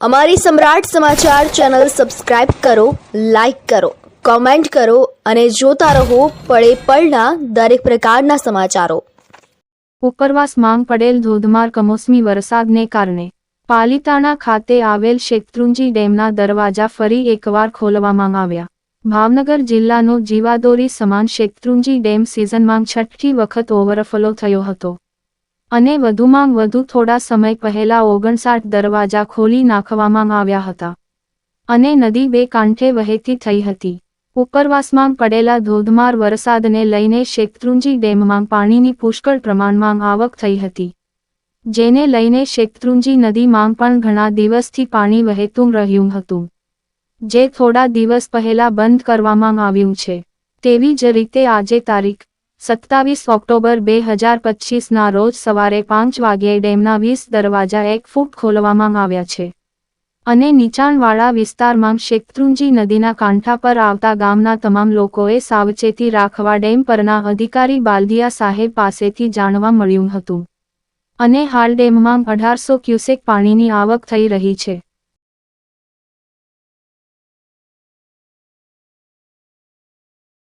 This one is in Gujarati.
અમારી સમ્રાટ સમાચાર ચેનલ સબસ્ક્રાઇબ કરો, લાઇક કરો, કોમેન્ટ કરો અને જોતા રહો પળે પળના દરેક પ્રકારના સમાચારો. ઉપરવાસ માંગ પડેલ ધોધમાર કમોસમી વરસાદને કારણે પાલિતાણા ખાતે આવેલ શેત્રુંજી ડેમના દરવાજા ફરી એકવાર ખોલવામાં આવ્યા. ભાવનગર જિલ્લાનો જીવાદોરી સમાન શેત્રુંજી ડેમ સિઝનમાં છઠ્ઠી વખત ઓવરફ્લો થયો હતો. અને વધુમાં વધુ થોડા સમય પહેલા ઓગણસાઠ દરવાજા ખોલી નાખવામાં આવ્યા હતા. અને નદી બે કાંઠે વહેતી થઈ હતી. ઉપરવાસમાં પડેલા ધોધમાર વરસાદને લઈને શેત્રુંજી ડેમમાં પાણીની પુષ્કળ પ્રમાણમાં આવક થઈ હતી. જેને લઈને શેત્રુંજી નદીમાં પણ ઘણા દિવસથી પાણી વહેતું રહ્યું હતું. જે થોડા દિવસ પહેલા બંધ કરવામાં આવ્યું છે. તેવી જ રીતે આજે તારીખ સત્તાવીસ ઓક્ટોબર બે હજાર પચીસના રોજ સવારે પાંચ વાગ્યે ડેમના વીસ દરવાજા એક ફૂટ ખોલવામાં આવ્યા છે. અને નીચાણવાળા વિસ્તારમાં શેત્રુંજી નદીના કાંઠા પર આવતા ગામના તમામ લોકોએ સાવચેતી રાખવા ડેમ પરના અધિકારી બાલદિયા સાહેબ પાસેથી જાણવા મળ્યું હતું. અને હાલ ડેમમાં અઢારસો ક્યુસેક પાણીની આવક થઈ રહી છે.